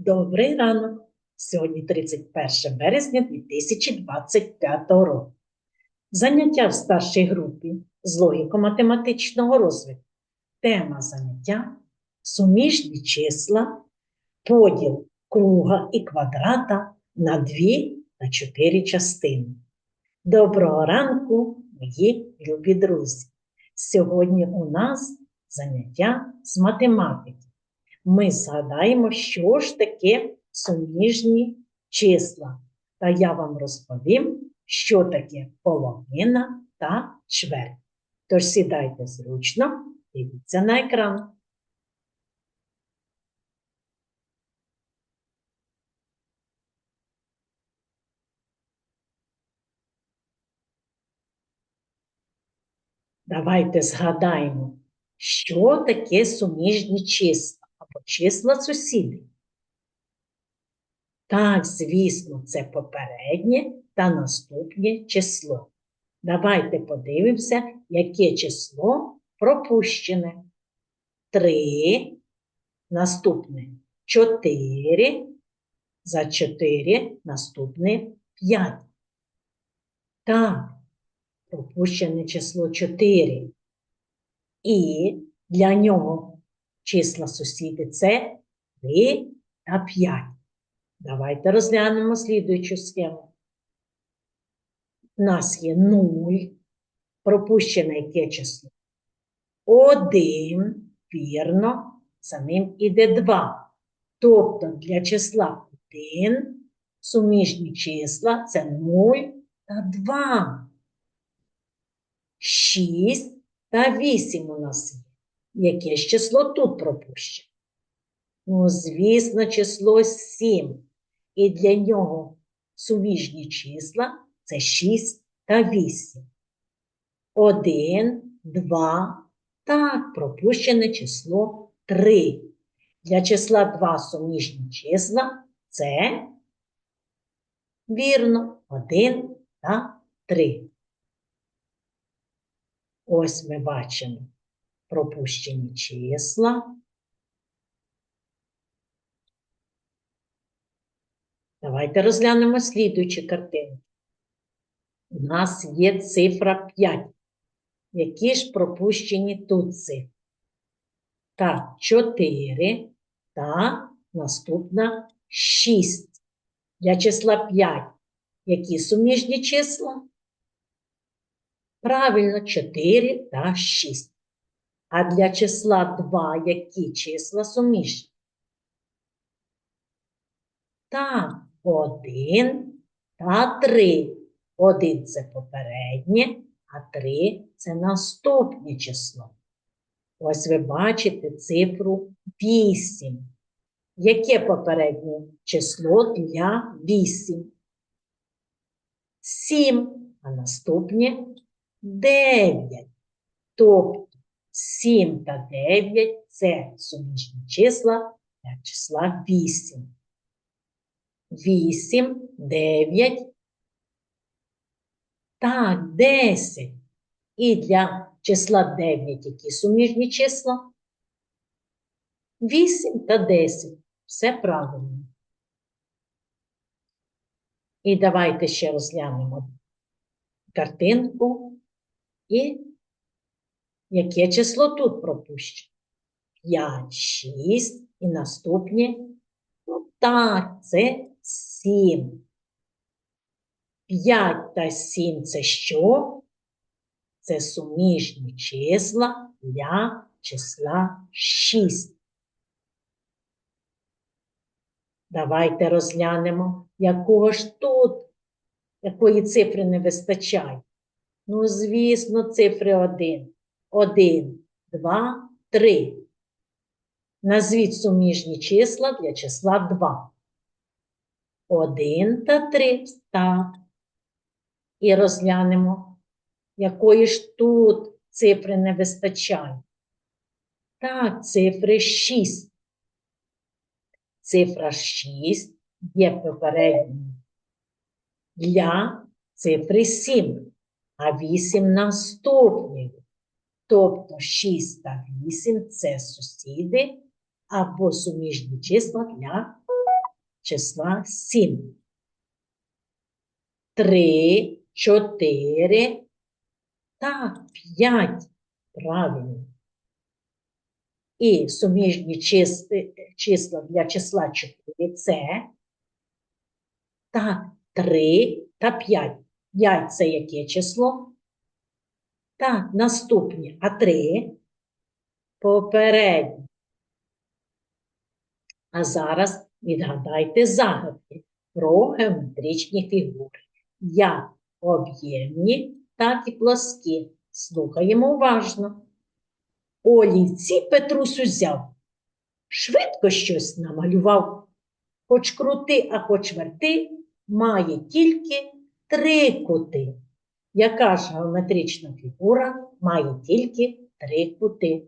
Добрий ранок! Сьогодні 31 березня 2025 року. Заняття в старшій групі з логіко-математичного розвитку. Тема заняття суміжні числа, поділ круга і квадрата на дві та чотири частини. Доброго ранку, мої любі друзі! Сьогодні у нас заняття з математики ми згадаємо, що ж таке суміжні числа. Та я вам розповім, що таке половина та чверть. Тож сідайте зручно, дивіться на екран. Давайте згадаємо, що таке суміжні числа числа сусідів. Так, звісно, це попереднє та наступне число. Давайте подивимося, яке число пропущене. Три, наступне чотири, за чотири наступне п'ять. Так, пропущене число 4. І для нього числа сусіди це 3 та 5. Давайте розглянемо слідуючу схему. У нас є 0, пропущене яке число? 1, вірно, за ним іде 2. Тобто для числа 1 суміжні числа це 0 та 2. 6 та 8 у нас є. Яке ж число тут пропущено? Ну, звісно, число 7. І для нього суміжні числа це 6 та 8. 1, 2, так, пропущене число 3. Для числа 2 суміжні числа це вірно 1 та 3. Ось ми бачимо пропущені числа. Давайте розглянемо слідуючі картинки. У нас є цифра 5. Які ж пропущені тут цифри? Так, 4 та наступна 6. Для числа 5. Які суміжні числа? Правильно, 4 та 6. А для числа 2 які числа суміжні? Так, 1 та 3. 1 це попереднє, а 3 це наступне число. Ось ви бачите цифру 8. Яке попереднє число для 8? 7, а наступне 9. Тобто 7 та 9 це суміжні числа для числа 8. 8, 9. Так, 10. І для числа 9 які суміжні числа? 8 та 10. Все правильно. І давайте ще розглянемо картинку. І яке число тут пропущено? 5, 6 і наступне. Ну так, це 7. 5 та 7 це що? Це суміжні числа для числа 6. Давайте розглянемо, якого ж тут, якої цифри не вистачає. Ну, звісно, цифри 1. 1, 2, 3. Назвіть суміжні числа для числа 2. 1 та 3. Так. І розглянемо, якої ж тут цифри не вистачає. Так, цифри 6. Цифра 6 є попередньою для цифри 7, а 8 наступною. Тобто 6 та 8 це сусіди або суміжні числа для числа 7. 3, 4 та 5. Правильно. І суміжні числа для числа 4 це так, 3 та 5. 5 це яке число? Так, наступні. А 3 попередні. А зараз відгадайте загадки про геометричні фігури. Як об'ємні, так і плоскі. Слухаємо уважно. Олівці Петрусь узяв. Швидко щось намалював. Хоч крути, а хоч верти, має тільки три кути. Яка ж геометрична фігура має тільки три кути?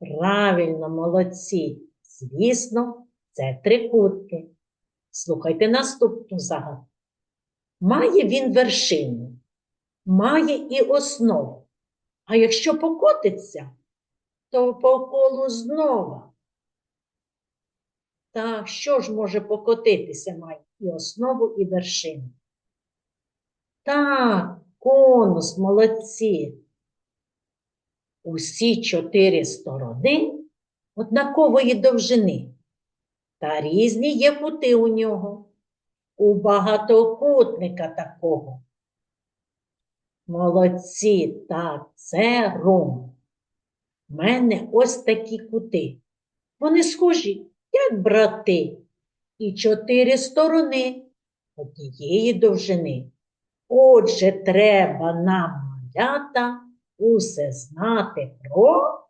Правильно, молодці. Звісно, це трикутки. Слухайте наступну загадку. Має він вершину, має і основу. А якщо покотиться, то по колу знову. Так, що ж може покотитися, має і основу, і вершину? Так, конус, молодці. Усі чотири сторони однакової довжини, та різні є кути у нього, у багатокутника такого. Молодці, так, це ром. У мене ось такі кути. Вони схожі, як брати, і чотири сторони однієї довжини. Отже, треба нам, малята, усе знати про.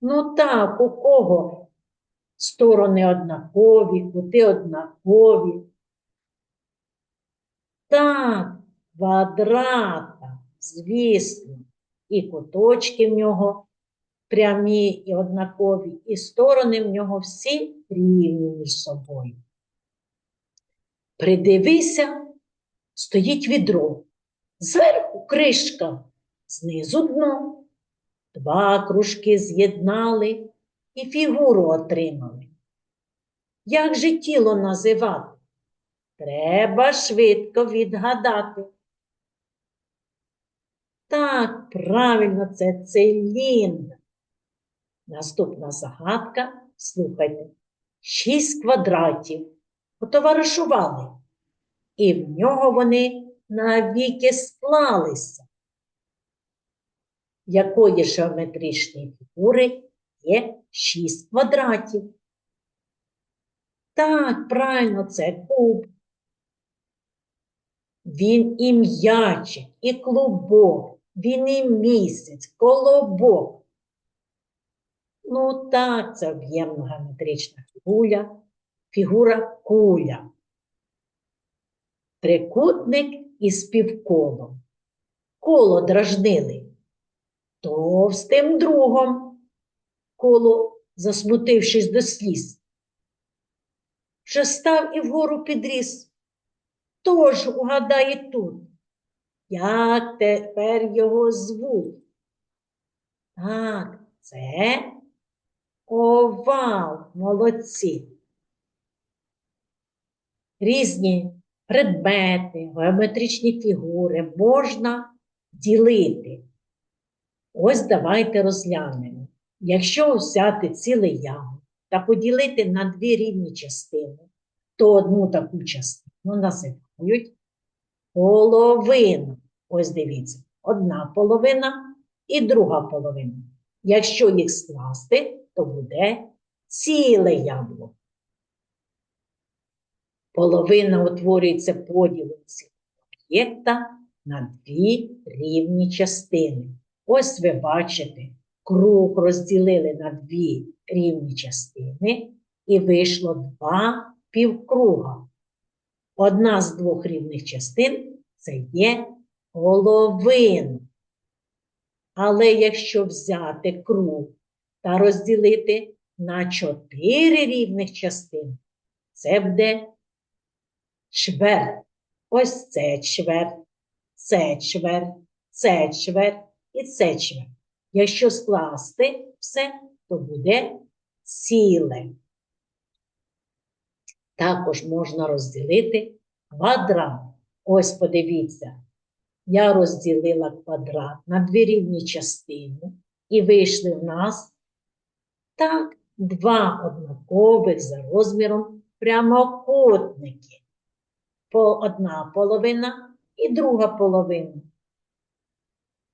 Ну так, у кого сторони однакові, кути однакові. Так, квадрата, звісно, і куточки в нього прямі і однакові, і сторони в нього всі рівні між собою. Придивися, стоїть відро, зверху кришка, знизу дно. Два кружки з'єднали і фігуру отримали. Як же тіло називати? Треба швидко відгадати. Так, правильно, це циліндр. Наступна загадка, слухайте, шість квадратів потоваришували, і в нього вони навіки склалися. Якої геометричної фігури є шість квадратів? Так, правильно, це куб. Він і м'ячик, і клубок, він і місяць, колобок. Ну так, це об'ємна геометрична фігура, фігура куля. Трикутник із півколом. Коло дражнили товстим другом, коло, засмутившись до сліз. Вже став і вгору підріс. Тож угадає тут, як тепер його звуть. Так, це овал, молодці. Різні предмети, геометричні фігури можна ділити. Ось давайте розглянемо. Якщо взяти ціле яму та поділити на дві рівні частини, то одну таку частину називають половину. Ось дивіться, одна половина і друга половина. Якщо їх скласти, то буде ціле яблуко. Половина утворюється поділом об'єкта на дві рівні частини. Ось ви бачите, круг розділили на дві рівні частини і вийшло два півкруга. Одна з двох рівних частин це є половина. Але якщо взяти круг та розділити на чотири рівних частини, це буде чверть. Ось це чверть, це чверть, це чверть і це чверть. Якщо скласти все, то буде ціле. також можна розділити квадрат. Ось подивіться, я розділила квадрат на дві рівні частини, і вийшли в нас так два однакових за розміром прямокутники. Одна половина і друга половина.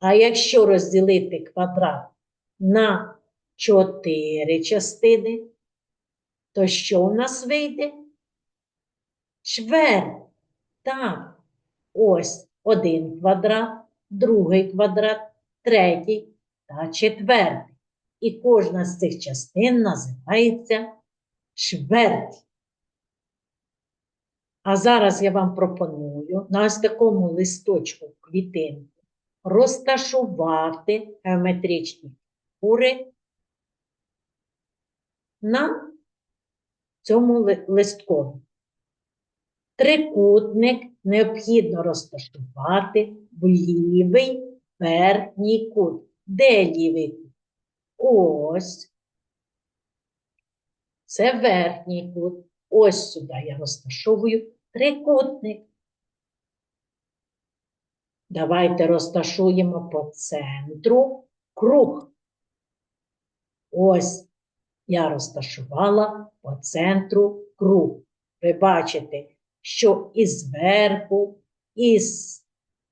А якщо розділити квадрат на чотири частини, то що в нас вийде? Чверть. Так, ось один квадрат, другий квадрат, третій та четвертий. І кожна з цих частин називається чверть. А зараз я вам пропоную на ось такому листочку клітинку розташувати геометричні фігури на цьому ли- листкові. Трикутник необхідно розташувати в лівий верхній кут. Де лівий кут? Ось. Це верхній кут. Ось сюди я розташовую трикутник. Давайте розташуємо по центру круг. Ось я розташувала по центру круг. Ви бачите, що і зверху, і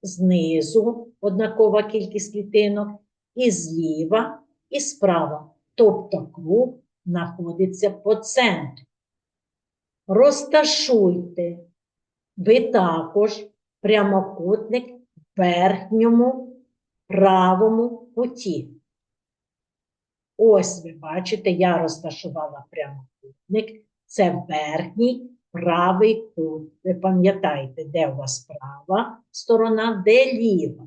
знизу однакова кількість клітинок, і зліва, і справа. Тобто круг знаходиться по центру. Розташуйте ви також прямокутник в верхньому правому куті. Ось ви бачите, я розташувала прямокутник. Це верхній правий кут. Ви пам'ятаєте, де у вас права сторона, де ліва.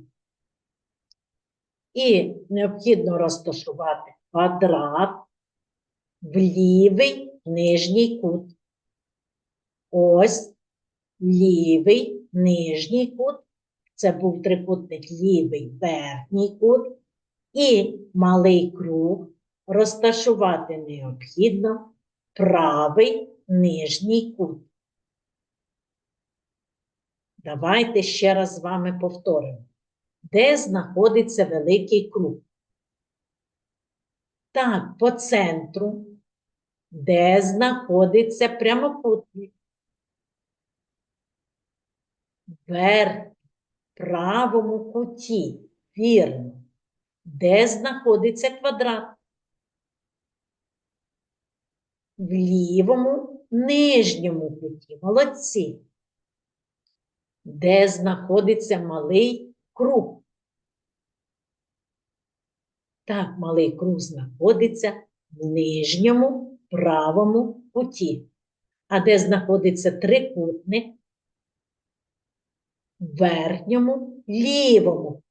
І необхідно розташувати квадрат в лівий нижній кут. Ось лівий нижній кут. Це був трикутник лівий верхній кут. І малий круг розташувати необхідно правий нижній кут. Давайте ще раз з вами повторимо. Де знаходиться великий круг? Так, по центру. Де знаходиться прямокутник? Вверх, правому куті. Вірно. Де знаходиться квадрат? В лівому нижньому куті. Молодці. Де знаходиться малий круг? Так, малий круг знаходиться в нижньому правому куті. А де знаходиться трикутник? Верхньому лівому.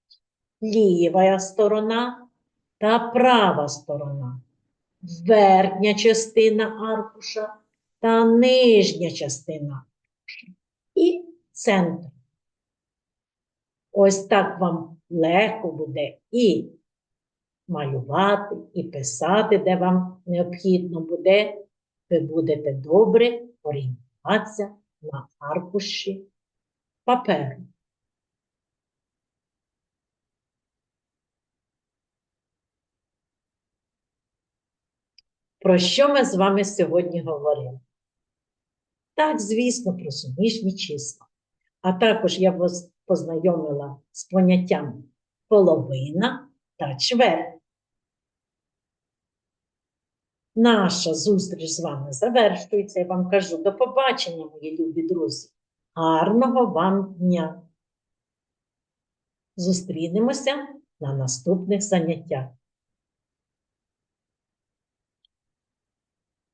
Ліва сторона та права сторона. Верхня частина аркуша та нижня частина. І центр. Ось так вам легко буде і малювати, і писати, де вам необхідно буде. Ви будете добре орієнтуватися на аркуші паперу. Про що ми з вами сьогодні говорили? Так, звісно, про суміжні числа. А також я вас познайомила з поняттям половина та чверть. Наша зустріч з вами завершується. Я вам кажу до побачення, мої любі друзі. Гарного вам дня! Зустрінемося на наступних заняттях.